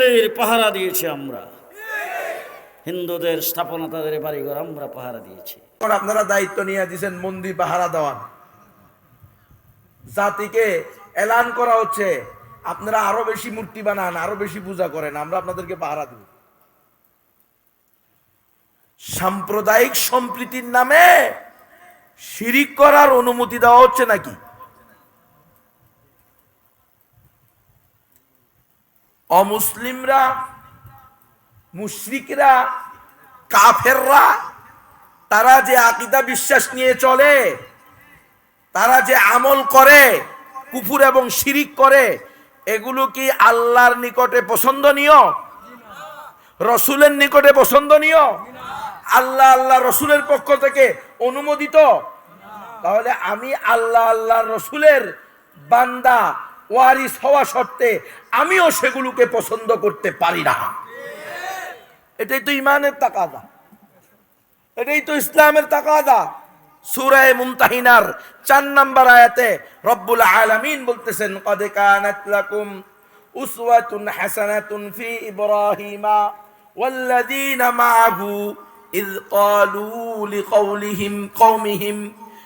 মন্দির পাহারা দিয়েছি আমরা। হিন্দুদের স্থাপনা তাদের বাড়িঘর আমরা পাহারা দিয়েছি। আপনারা দায়িত্ব নিয়ে দিয়েছেন মন্দির পাহারা দেওয়ার। জাতিকে এলান করা হচ্ছে। আপনারা আরও বেশি মূর্তি বানান, আরও বেশি পূজা করেন, আমরা আপনাদেরকে পাহারা দিব। সাম্প্রদায়িক সম্প্রীতির নামে শিরিক করার অনুমতি দেওয়া হচ্ছে নাকি? অমুসলিমরা, মুশরিকরা, কাফেররা, তারা যে আকিদা বিশ্বাস নিয়ে চলে, তারা যে আমল করে, কুফুর এবং শিরিক করে, এগুলো কি আল্লাহর নিকটে পছন্দনীয়? রসুলের নিকটে পছন্দনীয়? আল্লাহ আল্লাহ রসুলের পক্ষ থেকে অনুমোদিত? তাহলে আমি আল্লাহ আল্লাহ রসুলের বান্দা ওয়ারিস হওয়া সত্ত্বে আমিও সেগুলোকে পছন্দ করতে পারি না এটাই তো ইমানের তাকাদা এটাই তো ইসলামের তাকাদা সূরায়ে মুমতাহিনার চার নাম্বার আয়াতে রব্বুল আলামিন বলতেছেন কদ কানাত লাকুম উসওয়াতুন হাসানাতুন ফি ইব্রাহিমা ওয়াল্লাযীনা মাআহু إذ قالوا لقولهم قومهم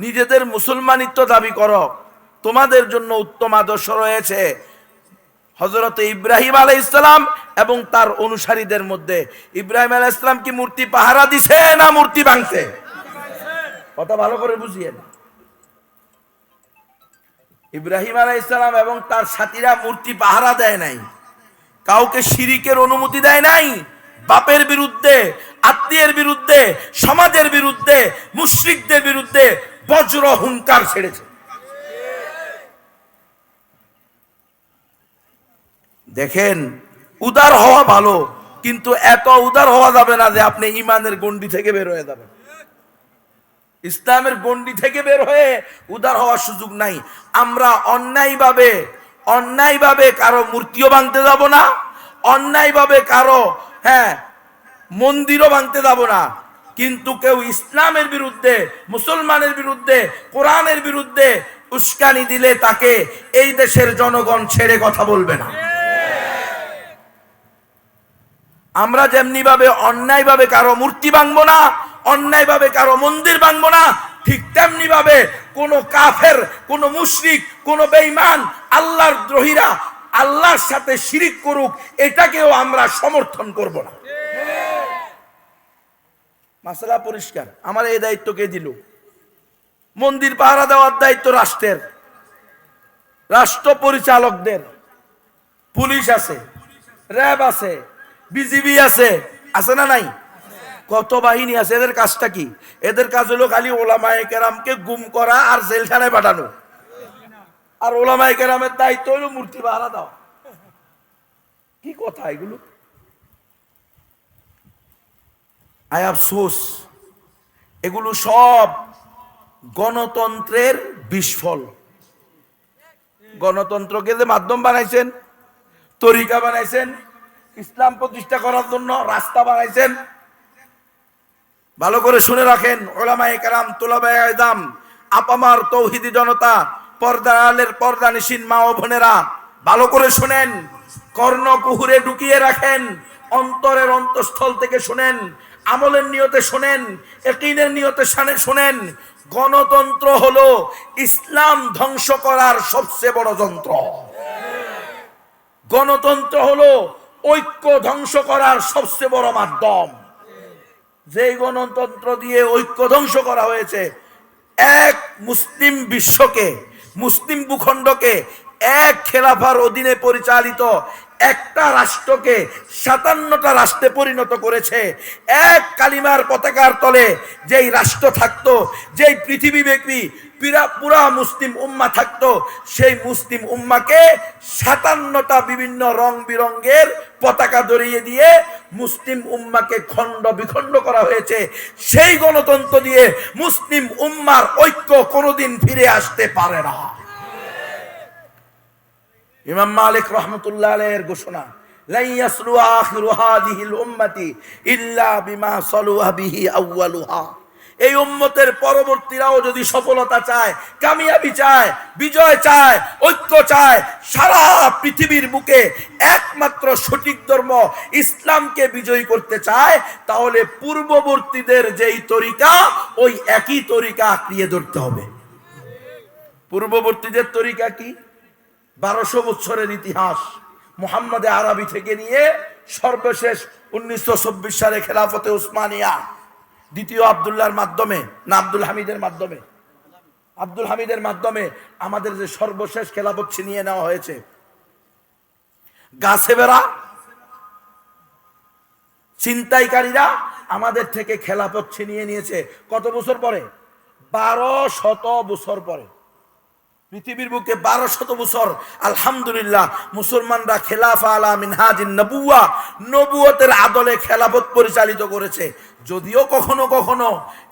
নিজেদের মুসলমানিত্ব দাবি করো। তোমাদের জন্য উত্তম আদর্শ রয়েছে। হজরত ইব্রাহিম আলাই ইসলাম এবং তার অনুসারীদের মধ্যে। ইব্রাহিম আলাই ইসলাম কি মূর্তি পাহারা দিছে না মূর্তি ভাঙছে? কথা ভালো করে বুঝিয়েন। ইব্রাহিম আলাই ইসলাম এবং তার সাথীরা মূর্তি পাহারা দেয় নাই। কাউকে শিরিকের অনুমতি দেয় নাই। বাপের বিরুদ্ধে, আত্মীয়ের বিরুদ্ধে, সমাজের বিরুদ্ধে, মুশ্রিকদের বিরুদ্ধে বজ্র হুঙ্কার ছেড়েছে। দেখেন, উদার হওয়া ভালো, কিন্তু এত উদার হওয়া যাবে না যে আপনি ইমানের গন্ডি থেকে বের হয়ে যাবেন। ইসলামের গন্ডি থেকে বের হয়ে উদার হওয়ার সুযোগ নাই। আমরা অন্যায়ভাবে অন্যায়ভাবে কারও মূর্তিও ভাঙতে যাব না, অন্যায়ভাবে কারও হ্যাঁ মন্দিরও ভাঙতে যাব না। কিন্তু কেউ ইসলামের বিরুদ্ধে, মুসলমানের বিরুদ্ধে, কোরআনের বিরুদ্ধে উস্কানি দিলে তাকে এই দেশের জনগণ ছেড়ে কথা বলবে না। আমরা যেমনি ভাবে অন্যায় ভাবে কারও মূর্তি ভাঙবো না অন্যায় ভাবে কারও মন্দির ভাঙবো না, ঠিক তেমনি ভাবে কোন কাফের, কোন মুশরিক, কোন বেঈমান, আল্লাহর দ্রোহীরা আল্লাহর সাথে শিরিক করুক, এটাকেও আমরা সমর্থন করব না। মাসলা পরিষ্কার। আমার এই দায়িত্ব কে দিল? মন্দির পাহারা দেওয়ার দায়িত্ব রাষ্ট্রের। রাষ্ট্র পরিচালকদের। পুলিশ আছে, র্যাব আছে, বিজিবি আছে আছে না নাই? কত বাহিনী আছে, এদের কাজটা কি? এদের কাজ হলো খালি ওলামায়ে কেরামকে গুম করা আর জেলখানায় পাঠানো। আর ওলামায়ে কেরামের দায়িত্ব হলো মূর্তি পাহারা দাও কি কথা এগুলো? আয় এগুলো সব গণতন্ত্রের বিস্ফল গণতন্ত্রকে যে মাধ্যম বানাইছেন, তরিকা বানাইছেন, ইসলাম প্রতিষ্ঠা করার জন্য রাস্তা বানাইছেন, ভালো করে শুনে রাখেন ওলামায়ে কারাম, তোলাবায় আয়দাম আপামার তৌহিদি জনতা, পর্দা আলের পর্দা নিশিন মা ও বোনেরা, ভালো করে শুনেন কর্ণ কুহুরে ঢুকিয়ে রাখেন, অন্তরের অন্তঃস্থল থেকে শুনেন আমলের নিয়তে শুনেন, একিনের নিয়তে শানে শোনেন, গণতন্ত্র হলো ইসলাম ধ্বংস করার সবচেয়ে বড় যন্ত্র। গণতন্ত্র হলো ঐক্য ধ্বংস করার সবচেয়ে বড় মাধ্যম। যে গণতন্ত্র দিয়ে ঐক্য ধ্বংস করা হয়েছে, এক মুসলিম বিশ্বকে, মুসলিম ভূখণ্ডকে, এক খেলাফার অধীনে পরিচালিত একটা রাষ্ট্রকে সাতান্নটা রাষ্ট্রে পরিণত করেছে। এক কালিমার পতাকার তলে যেই রাষ্ট্র থাকতো, যেই পৃথিবী ব্যক্তি পুরা পুরা মুসলিম উম্মা থাকতো, সেই মুসলিম উম্মাকে সাতান্নটা বিভিন্ন রং বিরঙ্গের পতাকা ধরিয়ে দিয়ে মুসলিম উম্মাকে খণ্ড বিখণ্ড করা হয়েছে। সেই গণতন্ত্র দিয়ে মুসলিম উম্মার ঐক্য কোনোদিন ফিরে আসতে পারে না। ইমাম মালিক রহমতুল্লাহ আলাইহির ঘোষণা এই উম্মতের পরবর্তীরাও যদি সফলতা চায়, কামিয়াবি চায়, বিজয় চায়, ঐক্য চায়, সারা পৃথিবীর বুকে একমাত্র সঠিক ধর্ম ইসলামকে বিজয়ী করতে চায়, তাহলে পূর্ববর্তীদের যেই তরিকা, ওই একই তরিকা আঁকড়িয়ে ধরতে হবে। পূর্ববর্তীদের তরিকা কি? বারোশো বছরের ইতিহাস মোহাম্মদে আরবি থেকে নিয়ে সর্বশেষ উনিশশো চব্বিশ সালে খেলাফতে উসমানিয়া, দ্বিতীয় আবদুল্লাহর মাধ্যমে না আব্দুল হামিদের মাধ্যমে। আব্দুল হামিদের মাধ্যমে আমাদের যে সর্বশেষ খেলাফত ছিনিয়ে নেওয়া হয়েছে। গাছে বেড়া চিন্তাইকারীরা আমাদের থেকে খেলাফত ছিনিয়ে নিয়েছে কত বছর পরে? বারো শত বছর পরে। পৃথিবীর বুকে বারো শত বছর, আলহামদুলিল্লাহ, মুসলমানরা খেলাফা আলা মিনহাজিন নবুয়া, নবুয়তের আদলে খেলাফত পরিচালিত করেছে। যদিও কখনো কখনো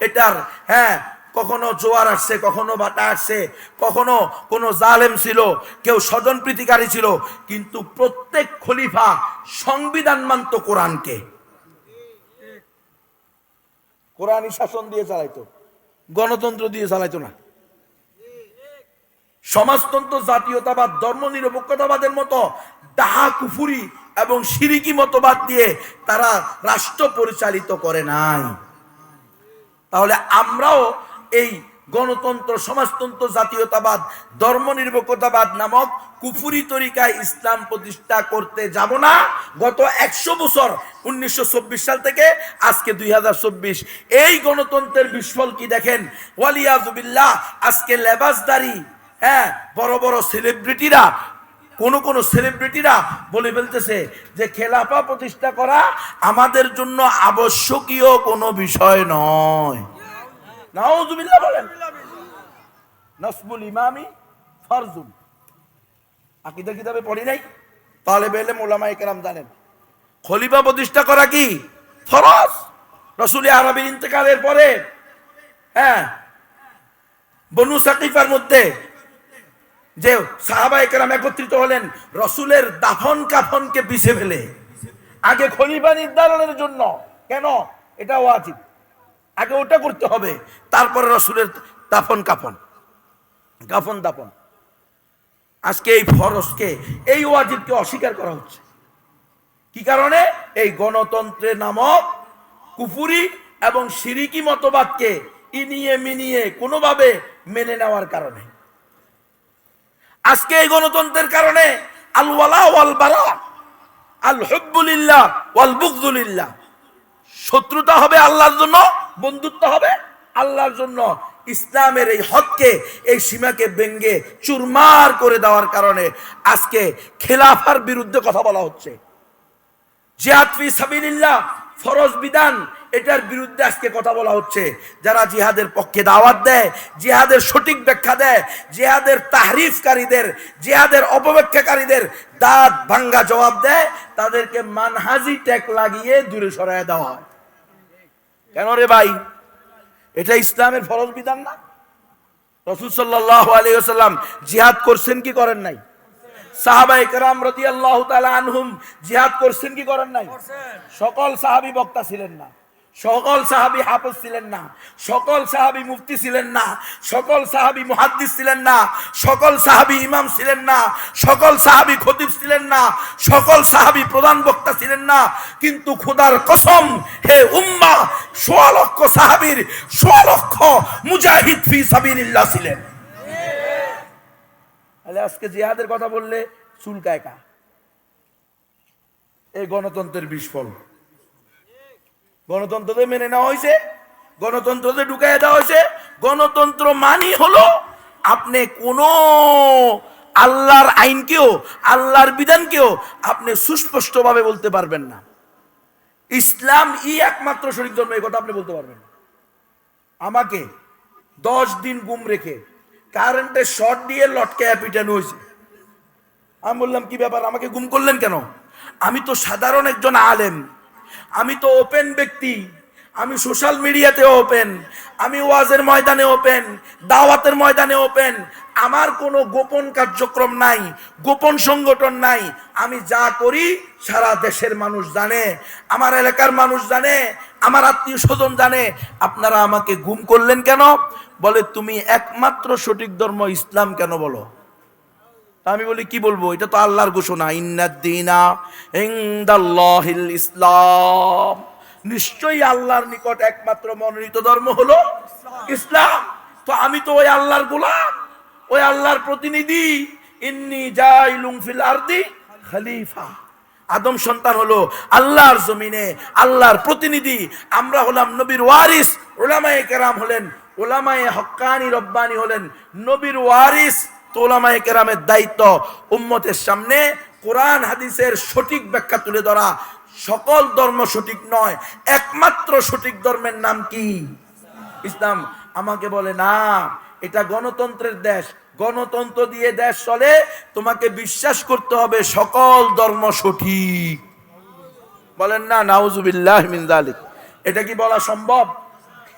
এটার হ্যাঁ কখনো জোয়ার আসছে, কখনো বাটা আসছে, কখনো কোনো জালেম ছিল, কেউ স্বজন প্রীতিকারী ছিল, কিন্তু প্রত্যেক খলিফা সংবিধান মানত কোরআনকে। কোরআনই শাসন দিয়ে চালাইতো, গণতন্ত্র দিয়ে চালাইতো না। সমাজতন্ত্র, জাতীয়তাবাদ ধর্ম নিরপেক্ষতাবাদের মতো ডাহা, কুফুরি এবং সিরিকি মতবাদ দিয়ে তারা রাষ্ট্র পরিচালিত করে নাই। তাহলে আমরাও এই গণতন্ত্র, সমাজতন্ত্র, জাতীয়তাবাদ ধর্ম নিরপেক্ষতাবাদ নামক কুফুরি তরিকায় ইসলাম প্রতিষ্ঠা করতে যাব না। গত একশো বছর, উনিশশো চব্বিশ সাল থেকে আজকে দুই হাজার চব্বিশ। এই গণতন্ত্রের বিস্ফল কি দেখেন? ওয়ালিয়াজুবিল্লাহ আজকে লেবাসদারি হ্যাঁ বড় বড় সেলিব্রিটিরা কোন কোন সেলিব্রিটিরা বলে ফেলতেছে যে খেলাফা প্রতিষ্ঠা করা আমাদের জন্য আবশ্যকীয় কোনো বিষয় নয়। নাউজুবিল্লাহ বলেন। নসবুল ইমামি ফরজুন আকিদা কিতাবে পড়ি নাই? তাহলে বেলে মোলামা একরাম জানেন। খলিফা প্রতিষ্ঠা করা কি? ফরজ। রসুল আরবির ইন্তেকালের পরে হ্যাঁ বনু সাকিফার মধ্যে যে সাহাবা একরাম একত্রিত হলেন, রসুলের দাফন কাফনকে পিছে ফেলে। আগে খলিফা নির্ধারণের জন্য। কেন? এটা ওয়াজিব। আগে ওটা করতে হবে, তারপরে রসুলের দাফন কাফন কাফন দাফন। আজকে এই ফরজকে, এই ওয়াজিবকে অস্বীকার করা হচ্ছে। কি কারণে? এই গণতন্ত্রের নামক কুফুরি এবং সিরিকি মতবাদকে ইনিয়ে মিনিয়ে কোনোভাবে মেনে নেওয়ার কারণে। আজকে এই গণতন্ত্রের কারণে আল ওয়ালা ওয়াল বারা আল হব্বুলিল্লাহ শত্রুতা হবে আল্লাহর জন্য, বন্ধুত্ব হবে আল্লাহর জন্য। ইসলামের এই হককে, এই সীমাকে ব্যঙ্গে চুরমার করে দেওয়ার কারণে আজকে খেলাফার বিরুদ্ধে কথা বলা হচ্ছে। জিহাদ ফি সাবিলিল্লাহ ফরজ বিধান, এটার বিরুদ্ধে আজকে কথা বলা হচ্ছে। যারা জিহাদের পক্ষে দাওয়াত দেয়, জিহাদের সঠিক ব্যাখ্যা দেয়, জিহাদের তাহরিফকারীদের, জিহাদের অপব্যাখ্যাকারীদের দাঁত ভাঙ্গা জবাব দেয়, তাদেরকে মানহাজি ট্যাগ লাগিয়ে দূরে সরায় দেওয়া হয়। কেন রে ভাই? এটা ইসলামের ফরজ বিধান না? রসুল সাল্লাহ আলিয়াল্লাম জিহাদ করছেন কি করেন নাই? সাহাবা একরাম রতি আল্লাহ আনহুম জিহাদ করছেন কি করেন নাই? সকল সাহাবি বক্তা ছিলেন না সকল সাহাবি হাফেজ ছিলেন না সকল সাহাবি মুফতি ছিলেন না সকল সাহাবি মুহাদ্দিস ছিলেন না সকল সাহাবি ইমাম ছিলেন না সকল সাহাবি খতিব ছিলেন না সকল সাহাবি প্রধান বক্তা ছিলেন না কিন্তু খোদার কসম হে উম্মা সোয়া লক্ষ সাহাবির সোয়া লক্ষ মুজাহিদ ফি সাবিলিল্লাহ ছিলেন। তাহলে আজকে জিহাদের কথা বললে চুলকায় কা এই গণতন্ত্রের বিস্ফল গণতন্ত্রতে মেনে নেওয়া হয়েছে গণতন্ত্রতে ঢুকাই দেওয়া হয়েছে। গণতন্ত্র মানি হলো আপনি কোনো আল্লাহর আইনকেও, আল্লাহর বিধানকেও আপনি সুস্পষ্টভাবে বলতে পারবেন না। ইসলাম ই একমাত্র শরীর ধর্ম, এই কথা আপনি বলতে পারবেন আমাকে দশ দিন গুম রেখে কারেন্টের শর্ট দিয়ে লটকে পিটানো হয়েছে। আমি বললাম, কি ব্যাপার? আমাকে গুম করলেন কেন? আমি তো সাধারণ একজন আলেম। আমি তো ওপেন ব্যক্তি। আমি সোশ্যাল মিডিয়াতে ওপেন আমি ওয়াজের ময়দানে ওপেন দাওয়াতের ময়দানে ওপেন আমার কোনো গোপন কার্যক্রম নাই, গোপন সংগঠন নাই। আমি যা করি, সারা দেশের মানুষ জানে, আমার এলাকার মানুষ জানে, আমার আত্মীয় স্বজন জানে। আপনারা আমাকে গুম করলেন কেন? বলে, তুমি একমাত্র সঠিক ধর্ম ইসলাম কেন বলো? আমি বলি, কি বলব? এটা তো আল্লাহর ঘোষণা। ইন্নাদ্দিনা ইনদাল্লাহিল ইসলাম। নিশ্চয়ই আল্লাহর নিকট একমাত্র মনোনীত ধর্ম হলো ইসলাম। তো আমি তো ওই আল্লাহর গোলাম, ওই আল্লাহর প্রতিনিধি। ইন্নি জাইলুম ফিল আরদি খলিফা। আদম সন্তান হলো আল্লাহর জমিনে, আল্লাহর প্রতিনিধি। আমরা হলাম নবীর ওয়ারিস ওলামায়ে কেরাম হলেন ওলামায়ে হক্কানি রব্বানি হলেন নবীর ওয়ারিস তো ওলামায়ে কেরামের দায়িত্ব। উম্মতের সামনে কোরআন, হাদিসের সঠিক ব্যাখ্যা তুলে ধরা সকল ধর্ম সঠিক নয়। একমাত্র সঠিক ধর্মের নাম কি? ইসলাম আমাকে বলে, না, এটা গণতন্ত্রের দেশ। গণতন্ত্র দিয়ে দেশ চলে, তোমাকে বিশ্বাস করতে হবে সকল ধর্ম সঠিক। বলেন না, নাউজুবিল্লাহ মিন যালিক। এটা কি বলা সম্ভব?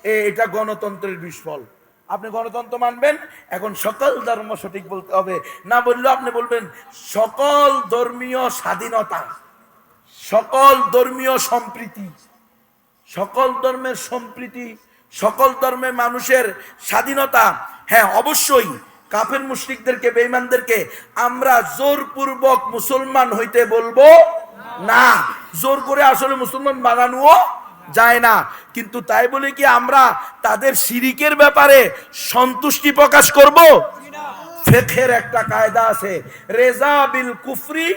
এটা গণতন্ত্রের বিস্ফল আপনি গণতন্ত্র মানবেন, এখন সকল ধর্ম সঠিক বলতে হবে। না বললেও আপনি বলবেন, সকল ধর্মীয় স্বাধীনতা, সকল ধর্মীয় সম্প্রীতি, সকল ধর্মের সম্প্রীতি, সকল ধর্মের মানুষের স্বাধীনতা। হ্যাঁ অবশ্যই কাফের মুশরিকদেরকে, বেঈমানদেরকে আমরা জোরপূর্বক মুসলমান হইতে বলব না। জোর করে আসলে মুসলমান বানানোও যায় না। কিন্তু তাই বলে কি আমরা তাদের শিরিকের ব্যাপারে সন্তুষ্টি প্রকাশ করব? ফেখের একটা কায়দা আছে। রেজা বিল কুফরি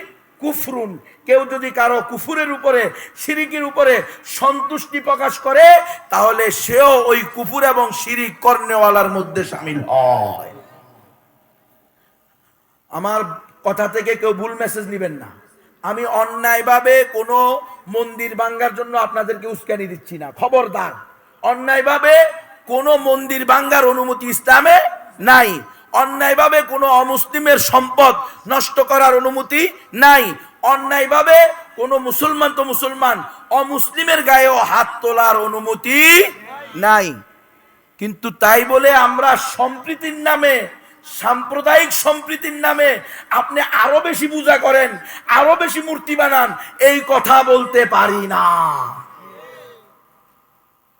কুফরুন। কেউ যদি কারও কুফুরের উপরে, শিরিকের উপরে সন্তুষ্টি প্রকাশ করে, তাহলে সেও ওই কুফুর এবং শিরিক কর্নেওয়ালার মধ্যে সামিল হয়। আমার কথা থেকে কেউ ভুল মেসেজ নেবেন না। আমি অন্যায়ভাবে কোনো মন্দির ভাঙ্গার জন্য আপনাদেরকে উস্কানি দিচ্ছি না, খবরদার। অন্যায়ভাবে কোনো মন্দির ভাঙ্গার অনুমতি ইসলামে নাই। অন্যায়ভাবে কোনো অমুসলিমের সম্পদ নষ্ট করার অনুমতি নাই। অন্যায়ভাবে কোনো মুসলমান তো মুসলমান, অমুসলিমের গায়েও হাত তোলার অনুমতি নাই। কিন্তু তাই বলে আমরা সম্প্রীতির নামে সাম্প্রদায়িক সম্প্রীতির নামে আপনি আরও বেশি পূজা করেন, আরও বেশি মূর্তি বানান, এই কথা বলতে পারি না।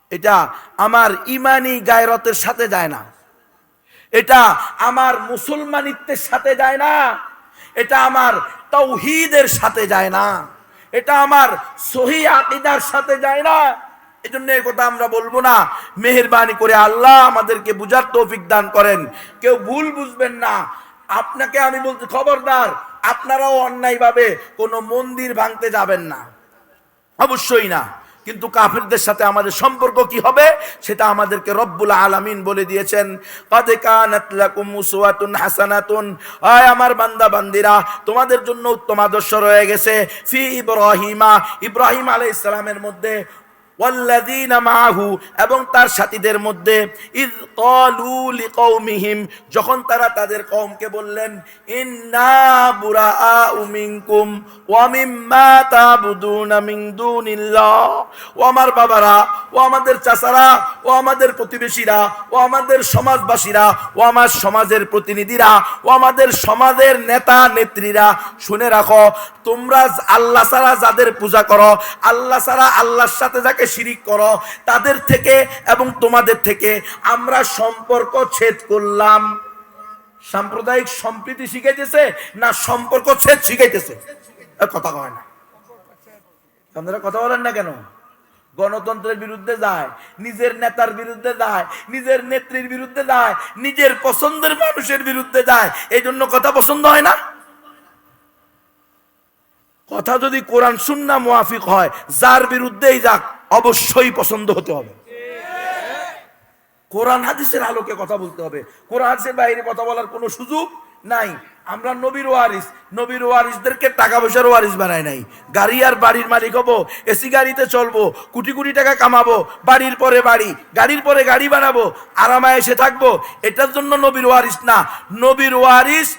এটা আমার ইমানি গায়রতের সাথে যায় না। এটা আমার মুসলমানিত্বের সাথে যায় না। এটা আমার তৌহিদের সাথে যায় না। এটা আমার সহি আকিদার সাথে যায় না। এই জন্য এই কথা আমরা বলব না। মেহরবানি করে আল্লাহ আমাদেরকে বুঝার তৌফিক দান করেন। কেউ ভুল বুঝবেন না। আপনাকে আমি বলছি, খবরদার, আপনারাও অন্যায়ভাবে কোনো মন্দির ভাঙতে যাবেন না। অবশ্যই না। কিন্তু কাফিরদের সাথে আমাদের সম্পর্ক কি হবে, সেটা আমাদেরকে রব্বুল আলামিন বলে দিয়েছেন। কদ কানাত উসওয়াতুন হাসানাতুন। আয় আমার বান্দা বান্দিরা তোমাদের জন্য উত্তম আদর্শ রয়ে গেছে। ফি ইব্রাহিমা, ইব্রাহিম আলাইহিস সালামের মধ্যে মাআহু এবং তার সাথীদের মধ্যে ক্বালু লিকওমিহিম, যখন তারা তাদের কওমকে বললেন, ইন্না বুরাআউ মিনকুম, ওয়া মিম্মা তাবুদুনা মিন দুনিল্লাহ, ও আমার বাবারা, ও আমাদের চাচারা, ও আমাদের প্রতিবেশীরা, ও আমাদের সমাজবাসীরা, ও আমার সমাজের প্রতিনিধিরা, ও আমাদের সমাজের নেতা নেত্রীরা, শুনে রাখো, তোমরা আল্লাহ ছাড়া যাদের পূজা করো, আল্লাহ ছাড়া আল্লাহর সাথে যাকে শিরিক করো, তাদের থেকে এবং তোমাদের থেকে আমরা সম্পর্ক ছেদ করলাম। সাম্প্রদায়িক সম্প্রীতি শিখাইতেছে না সম্পর্ক ছেদ শিখাইতেছে? কথা কয় না। আপনারা কথা বলেন না কেন? গণতন্ত্রের বিরুদ্ধে যায়, নিজের নেতার বিরুদ্ধে যায়, নিজের নেত্রীর বিরুদ্ধে যায়, নিজের পছন্দের মানুষের বিরুদ্ধে যায়, এই জন্য কথা পছন্দ হয় না? কথা যদি কোরআন সুন্না মুআফিক হয়, যার বিরুদ্ধেই যাক অবশ্যই পছন্দ হতে হবে। কোরআন হাদিসের আলোকে কথা বলতে হবে। কোরআন হাদিসের বাইরে কথা বলার কোনো সুযোগ নাই। আমরা নবীর ওয়ারিস। নবীর ওয়ারিসদেরকে টাকা পয়সার ওয়ারিস বানাই নাই। গাড়ি আর বাড়ির মালিক হব এসি গাড়িতে চলবো কোটি কোটি টাকা কামাবো, বাড়ির পরে বাড়ি, গাড়ির পরে গাড়ি বানাবো আরামায় এসে থাকব, এটার জন্য নবীর ওয়ারিস না। নবীর ওয়ারিস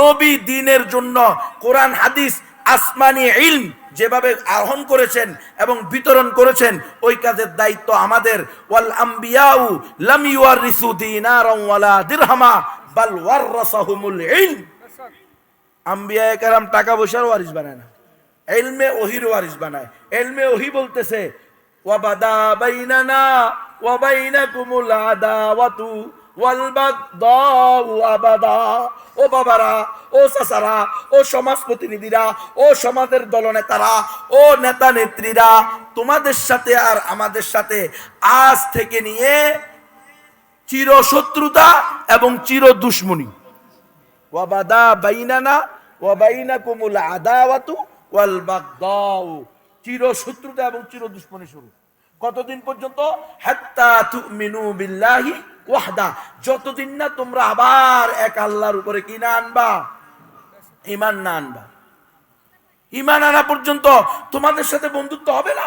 নবী দিনের জন্য। কোরআন হাদিস আসমানি ইলম। যেভাবে আহ্বান করেছেন এবং বিতরণ করেছেন, ওই কাজের দায়িত্ব আমাদের। ওয়াল আম্বিয়াউ লাম ইউয়ারিসু দিনারাম ওয়ালা দিরহামা, বাল ওয়াররাসাহুমুল ইলম। আম্বিয়া কারাম টাকা পয়সার ওয়ারিস বানায় না। এলমে ওহির ওয়ারিস বানায়। এলমে ওহি বলতেছে ওয়াবাদা বাইনানা, ওয়া বাইনাকুমুল আদাওয়াতু ও বাবারা, ও চাচারা, ও সমাজ প্রতিনিধিরা ও সমাজের দলনেতারা, ও নেতা নেত্রীরা তোমাদের সাথে আর আমাদের সাথে আজ থেকে নিয়ে চির শত্রুতা এবং চির দুশ্মনী ওয়াবাদা বাইনানা ওয়া বাইনাকুমুল আদাওয়াতু ওয়াল বাগদাউ চির শত্রুতা এবং চির দুশ্মনী শুরু। কতদিন পর্যন্ত? হাত্তা তুমিনু বিল্লাহি ওয়াহদা, যতদিন না তোমরা আবার এক আল্লাহর উপরে কি না আনবা? ইমান না আনবা। ইমান আনা পর্যন্ত তোমাদের সাথে বন্ধুত্ব হবে না।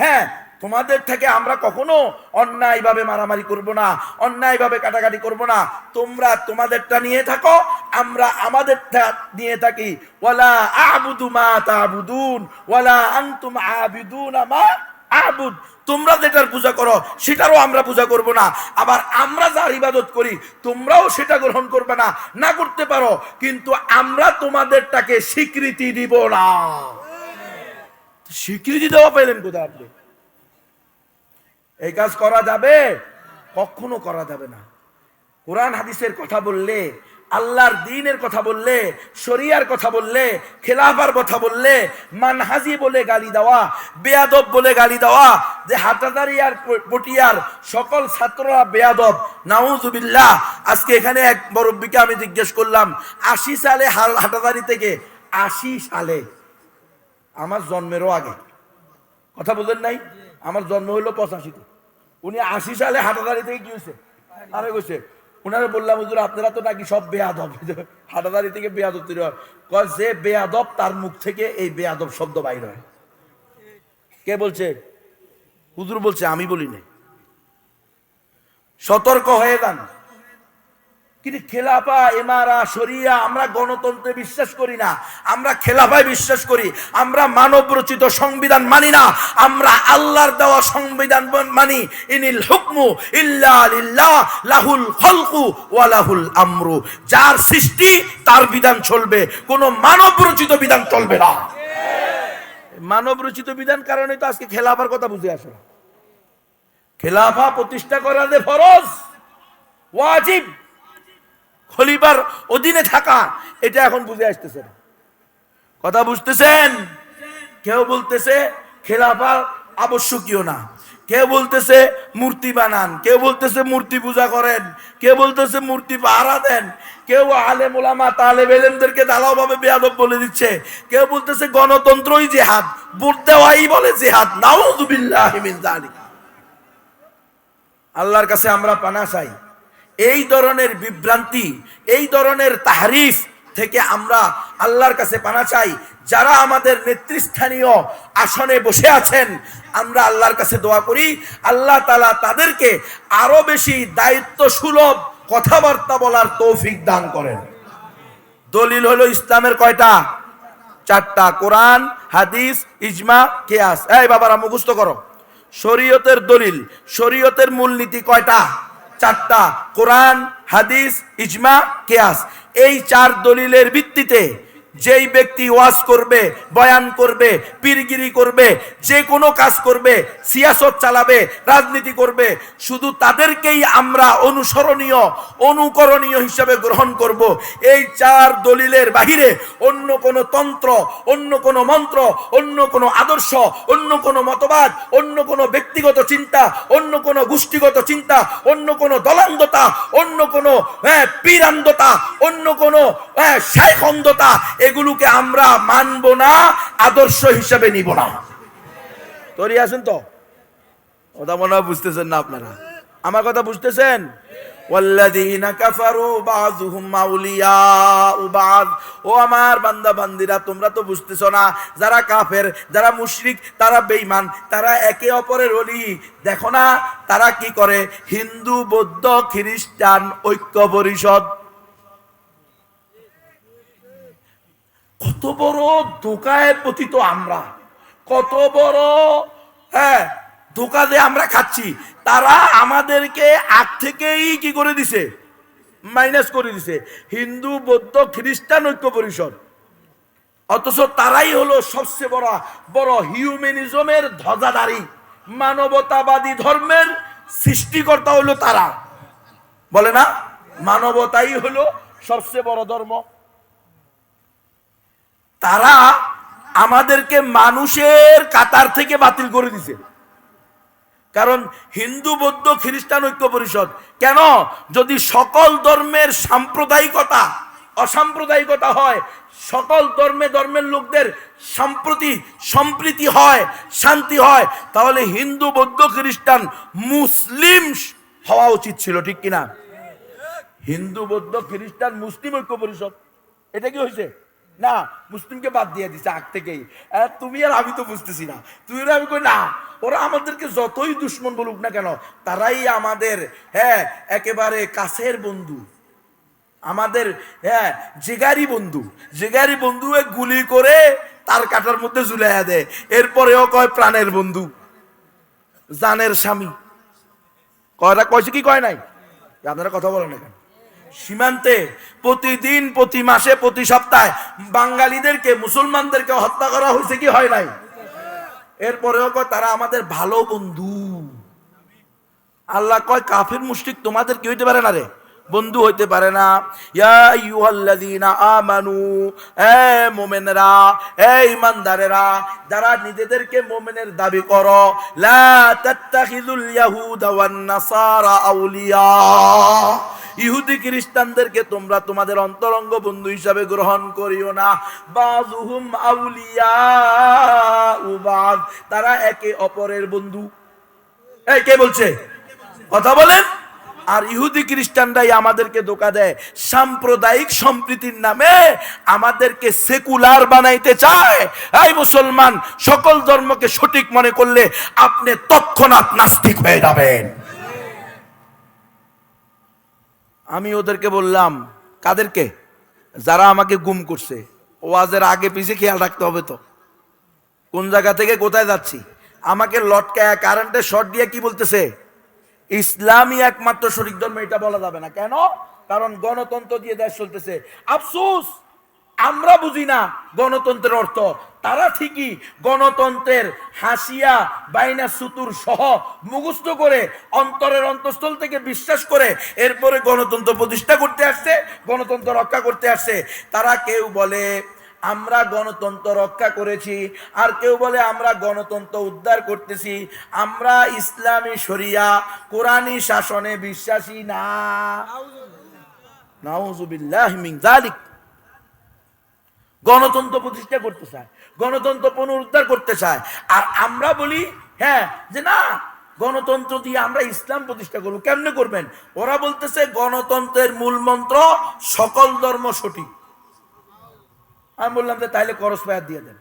হ্যাঁ তোমাদের থেকে আমরা কখনো অন্যায়ভাবে মারামারি করব না, অন্যায়ভাবে কাটাকাটি করব না। তোমরা তোমাদেরটা নিয়ে থাকো, আমরা আমাদেরটা নিয়ে থাকি। ওয়ালা আবুদু মা তাবুদুন, ওয়ালা আনতুম আবিদুনা মা আবুদ, তোমরা যেটার পূজা করো, সেটারও আমরা পূজা করব না। আবার আমরা যার ইবাদত করি, তোমরাও সেটা গ্রহণ করবে না না করতে পারো, কিন্তু আমরা তোমাদেরটাকে স্বীকৃতি দিব না। স্বীকৃতি দেওয়া পেলেন কোথায় আপনি? এই কাজ করা যাবে? কখনো করা যাবে না। কোরআন, হাদিসের কথা বললে আল্লাহর দিনের কথা বললে, শরিয়ার কথা বললে, খেলাফার কথা বললে, মানহাজি বলে গালি দেওয়া, বেয়াদব বলে গালি দেওয়া, যে হাটাদারি আর পটিয়ার সকল ছাত্ররা বেয়াদব, নাউজুবিল্লাহ। আজকে এখানে এক মুরব্বীকে আমি জিজ্ঞেস করলাম, আশি সালে হাটাদারি থেকে, আশি সালে, আমার জন্মেরও আগে। কথা বলেন নাই? আমার জন্ম হলো পঁচাশিতে। উনি আশি সালে হাটাদারি থেকে কি হয়েছে? আরে, কইছে উনারে বললাম, হুজুর, আপনারা তো নাকি সব বেয়াদব। হাটাদারি থেকে বেয়াদব তৈরি হয়। কয়, যে বেয়াদব, তার মুখ থেকে এই বেয়াদব শব্দ বাইর হয়। কে বলছে? হুজুর বলছে, আমি বলি নাই। সতর্ক হয়ে যান। কিন্তু খেলাফা এমারা শরিয়া আমরা গণতন্ত্রে বিশ্বাস করি না। আমরা খেলাফায় বিশ্বাস করি। আমরা মানব রচিত সংবিধান মানি না। আমরা আল্লাহর দেওয়া সংবিধান মানি। ইনিল হুকমু ইল্লা লিল্লাহ লাহুল খলকু ওয়া লাহুল আমরু। যার সৃষ্টি তার বিধান চলবে। কোনো মানব রচিত বিধান চলবে না। মানব রচিত বিধান কারণে তো আজকে খেলাফার কথা বুঝে আসে খেলাফা প্রতিষ্ঠা করা যে ফরজ ওয়াজিব। খলিফার অধীনে থাকা, এটা এখন বুঝে আসতেছে কথা বুঝতেছেন? কেউ বলতেছে, খেলাফা আবশ্যকীয় না। কেউ বলতেছে, মূর্তি বানান। কেউ বলতেছে, মূর্তি পূজা করেন। কেউ বলতেছে, মূর্তি পাহারা দেন। কেউ আলেম ওলামা তালেব এলেমদেরকে দালাওভাবে বেয়াদব বলে দিচ্ছে। কেউ বলতেছে, গণতন্ত্রই জেহাদ। ভোট দেওয়াই বলে জেহাদ। নাউজুবিল্লাহ আল্লাহর কাছে আমরা পানা চাই। এই ধরনের বিভ্রান্তি, এই ধরনের তাহারিফ থেকে আমরা আল্লাহর কাছে পানা চাই। যারা আমাদের নেতৃস্থানীয় আসনে বসে আছেন, আমরা আল্লাহর কাছে দোয়া করি। আল্লাহ তালা তাদেরকে আরও বেশি দায়িত্ব সুলভ কথাবার্তা বলার তৌফিক দান করেন। দলিল হলো ইসলামের কয়টা? চারটা। কোরআন, হাদিস, ইজমা, কেয়াস। এই বাবারা, মুখস্থ করো। শরীয়তের দলিল, শরীয়তের মূলনীতি কয়টা? চারটা কোরআন হাদিস ইজমা কেয়াস। এই চার দলিলের ভিত্তিতে যেই ব্যক্তি ওয়াজ করবে বয়ান করবে পীরগিরি করবে যে কোনো কাজ করবে সিয়াসত চালাবে রাজনীতি করবে শুধু তাদেরকেই আমরা অনুসরণীয় অনুকরণীয় হিসাবে গ্রহণ করব। এই চার দলিলের বাহিরে অন্য কোনো তন্ত্র অন্য কোনো মন্ত্র অন্য কোনো আদর্শ অন্য কোনো মতবাদ অন্য কোনো ব্যক্তিগত চিন্তা অন্য কোনো গোষ্ঠীগত চিন্তা অন্য কোনো দলান্ধতা অন্য কোনো হ্যাঁ, পীরান্ধতা অন্য কোনো হ্যাঁ, শাইখন্ধতা এগুলোকে আমরা মানব না, আদর্শ হিসেবে নিব না। তৈরি আছেন তো? কথা মনে হয় বুঝতেছেন না আপনারা। আমার কথা বুঝতেছেন? বুঝতেছ না, যারা কাফের, যারা তারা বেইমান তারা একে অপরের অলি দেখো না, তারা কি করে? হিন্দু, বৌদ্ধ, খ্রিস্টান, ঐক্য পরিষদ। কত বড় ধোকায় পতিত আমরা। কত বড় হ্যাঁ ধোকা দিয়ে আমরা খাচ্ছি। তারা আমাদেরকে আগ থেকেই কি করে দিছে? মাইনাস করে দিছে। হিন্দু, বৌদ্ধ, খ্রিস্টান, ঐক্য পরিষদ। অথচ তারাই হলো সবচেয়ে বড় বড় হিউম্যানিজমের ধ্বজাধারী। মানবতাবাদী ধর্মের সৃষ্টিকর্তা হলো তারা। বলে না? মানবতাই হলো সবচেয়ে বড় ধর্ম। তারা আমাদেরকে মানুষের কাতার থেকে বাতিল করে দিছে। কারণ হিন্দু, বৌদ্ধ, খ্রিস্টান ঐক্য পরিষদ, কেন? যদি সকল ধর্মের সাম্প্রদায়িকতা অসাম্প্রদায়িকতা হয়, সকল ধর্মে ধর্মের লোকদের সম্প্রতি সম্প্রীতি হয়, শান্তি হয়, তাহলে হিন্দু, বৌদ্ধ, খ্রিস্টান, মুসলিম হওয়া উচিত ছিল, ঠিক কিনা? হিন্দু, বৌদ্ধ, খ্রিস্টান, মুসলিম ঐক্য পরিষদ, এটা কি হয়েছে? না, মুসলিমকে বাদ দিয়ে দিছে আগ থেকেই। তুমি আর আমি তো বুঝতেছি না। তুই আমি কই, না, ওরা আমাদেরকে যতই দুশ্মন বলুক না কেন, তারাই আমাদের হ্যাঁ একেবারে কাছের বন্ধু। আমাদের হ্যাঁ জেগারি বন্ধু। জেগারি বন্ধু গুলি করে তার কাটার মধ্যে ঝুলাইয়া দেয়। এরপরেও কয় প্রাণের বন্ধু, জানের স্বামী। কয়টা কয়ছে কি কয় নাই? আপনারা কথা বলেন না কেন সীমান্তে, প্রতিদিন, প্রতি মাসে, প্রতি সপ্তাহে বাঙালিদেরকে, মুসলমানদেরকে হত্যা করা হয়েছে কি হয় নাই? এরপরেও কয়, তারা আমাদের ভালো বন্ধু। আল্লাহ কয়, কাফির মুশরিক তোমাদের কি হইতে পারে না রে? বন্ধু হইতে পারে না। আমানু, এ যারা নিজেদেরকে মুমিনের দাবি করো, লা নাসারা আউলিয়া। ইহুদি খ্রিস্টানদেরকে তোমরা তোমাদের অন্তরঙ্গ বন্ধু হিসাবে গ্রহণ করিও না। বাজুহুম আউলিয়া তারা একে অপরের বন্ধু। এই কে বলছে? কথা বলেন। আর ইহুদি খ্রিস্টানরাই আমাদেরকে ধোকা দেয়। সাম্প্রদায়িক সম্প্রীতির নামে আমাদেরকে সেকুলার বানাইতে চায়। এই মুসলমান, সকল ধর্মকে সঠিক মনে করলে আপনি তৎক্ষণাৎ নাস্তিক হয়ে যাবেন। আমি ওদেরকে বললাম, কাদেরকে? যারা আমাকে গুম করছে। ওয়াজের আগে পিছে খেয়াল রাখতে হবে তো। কোন জায়গা থেকে কোথায় যাচ্ছি? আমাকে লটকায় কারেন্টের শর্ট দিয়ে কি বলতেছে? ইসলামই একমাত্র শরিক ধর্ম, এটা বলা যাবে না। কেন? কারণ গণতন্ত্র দিয়ে দেশ চলতেছে। আফসোস! আমরা বুঝি না গণতন্ত্রের অর্থ। তারা ঠিকই গণতন্ত্রের হাসিয়া বাইনা সুতুর সহ মুখস্থ করে অন্তরের অন্তঃস্থল থেকে বিশ্বাস করে এরপরে গণতন্ত্র প্রতিষ্ঠা করতে আসছে গণতন্ত্র রক্ষা করতে আসছে। তারা কেউ বলে আমরা গণতন্ত্র রক্ষা করেছি। আর কেউ বলে আমরা গণতন্ত্র উদ্ধার করতেছি। আমরা ইসলামী শরিয়া কোরআনী শাসনে বিশ্বাসী না। নাউজুবিল্লাহ। মিন যালিক। গণতন্ত্র প্রতিষ্ঠা করতে চায়, গণতন্ত্র পুনরুদ্ধার করতে চায়। আর আমরা বলি হ্যাঁ যে না, গণতন্ত্র দিয়ে আমরা ইসলাম প্রতিষ্ঠা করব। কেমনে করবেন? ওরা বলতেছে, গণতন্ত্রের মূল মন্ত্র, সকল ধর্ম সঠিক। আমি বললাম যে তাহলে করস পায়ার দিয়ে দেন।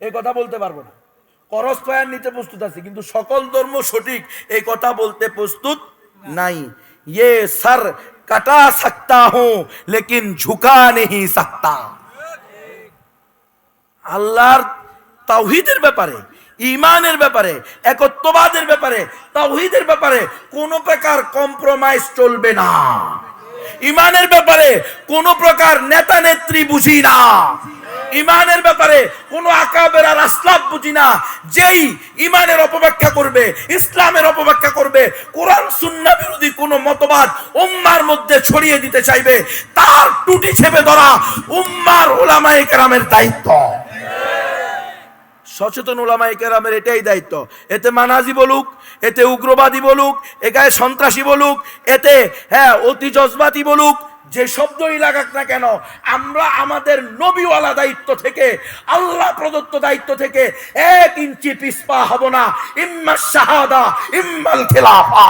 এই কথা বলতে পারব না। করস পায়ার নিতে প্রস্তুত আছে, কিন্তু সকল ধর্ম সঠিক, এই কথা বলতে প্রস্তুত নাই। ইয়ে সর কাটা সকতা হো, লেকিন ঝুকা নেই সকতা। আল্লাহর তাওহিদের ব্যাপারে ইমানের ব্যাপারে, একত্ববাদের ব্যাপারে, তাওহিদের ব্যাপারে কোনো প্রকার কম্প্রোমাইজ চলবে না। ইমানের ব্যাপারে কোনো প্রকার নেতা নেত্রী বুঝি না। ইমানের ব্যাপারে কোনো আকাবের আর আসলাম বুঝি না। যেই ইমানের অপব্যাখ্যা করবে, ইসলামের অপব্যাখ্যা করবে, কোরআন, সুন্না বিরোধী কোনো মতবাদ উম্মার মধ্যে ছড়িয়ে দিতে চাইবে, তার টুটি ছেপে ধরা উম্মার ওলামায়ে কেরামের দায়িত্ব। সচেতন ওলামাই কেরামের এটাই দায়িত্ব। এতে মানাজি বলুক, এতে উগ্রবাদী বলুক এগায়ে সন্ত্রাসী বলুক, এতে হ্যাঁ অতি জজবাতি বলুক, যে শব্দই লাগাক না কেন, আমরা আমাদের নবীওয়ালা দায়িত্ব থেকে, আল্লাহ প্রদত্ত দায়িত্ব থেকে এক ইঞ্চি পিসপা হব না। ইম্মা শাহাদা, ইম্মাল খেলাফা।